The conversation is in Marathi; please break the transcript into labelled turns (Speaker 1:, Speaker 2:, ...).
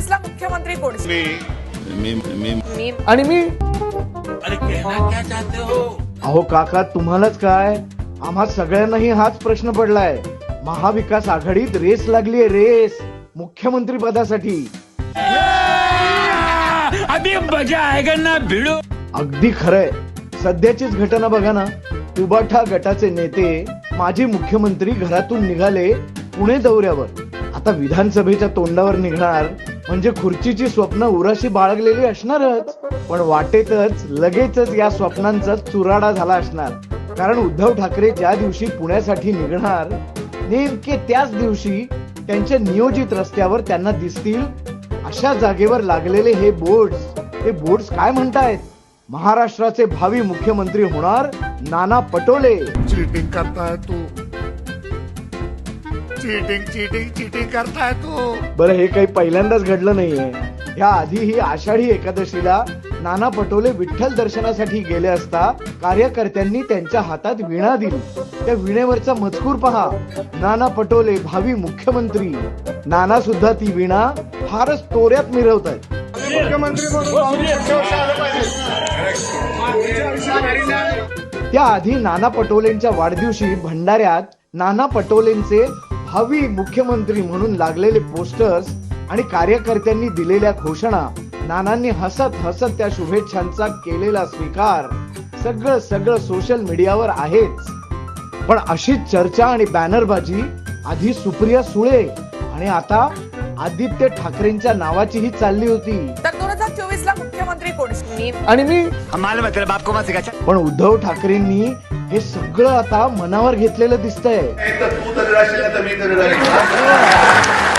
Speaker 1: चोवीस ला मुख्यमंत्री कोण
Speaker 2: मी? मी
Speaker 1: मी
Speaker 3: आणि मी अहो काका तुम्हालाच काय? आम्हा सगळ्यांनाही हाच प्रश्न पडलाय. महाविकास आघाडीत रेस लागलीये रेस. मुख्यमंत्री पदासाठी.
Speaker 4: अभी मजा आएगा ना भिड़ो.
Speaker 3: अगदी खरंय. सध्याचीच घटना बघा ना. उबाठा गटाचे नेते माजी मुख्यमंत्री घरातून निघाले पुणे दौऱ्यावर. आता विधानसभेच्या तोंडावर निघणार म्हणजे खुर्चीची स्वप्न उराशी बाळगलेली असणारच. पण वाटेतच लगेचच या स्वप्नांचा चुराडा झाला असणार. कारण उद्धव ठाकरे ज्या दिवशी पुण्यासाठी निघणार नेमके त्याच दिवशी त्यांच्या नियोजित रस्त्यावर त्यांना दिसतील अशा जागेवर लागलेले हे बोर्ड्स. हे बोर्ड्स काय म्हणतायत? महाराष्ट्राचे भावी मुख्यमंत्री होणार नाना पटोले.
Speaker 2: चीटिंग करताय तू. चीटिंग चीटिंग चीटिंग करता है तू.
Speaker 3: बरं हे काही पहिल्यांदाच घडलं नाहीये. या आधीही आषाढी एकादशीला नाना पटोले विठ्ठल दर्शनासाठी गेले असता कार्यकर्त्यांनी त्यांच्या हातात विणा दिली. त्या विणेवरचा मजकूर पहा. नाना पटोले भावी मुख्यमंत्री. नाना सुद्धा ती विणा फारच तोऱ्यात मिरवत आहेत त्याआधी नाना पटोलेंच्या वाढदिवशी भंडाऱ्यात नाना पटोलेंचे भावी मुख्यमंत्री म्हणून लागलेले पोस्टर्स आणि कार्यकर्त्यांनी दिलेल्या घोषणा नानांनी हसत हसत त्या शुभेच्छांचा केलेला स्वीकार सगळं सगळं सोशल मीडियावर आहेच. पण अशीच चर्चा आणि बॅनरबाजी आधी सुप्रिया सुळे आणि आता आदित्य ठाकरेंच्या नावाचीही चालली होती.
Speaker 1: तर दोन हजार चोवीस ला मुख्यमंत्री कोण?
Speaker 3: आणि मी? पण उद्धव ठाकरेंनी हे सगळं आता मनावर घेतलेलं दिसतंय.
Speaker 2: तू तरी राहशील तर मी तरी राहील.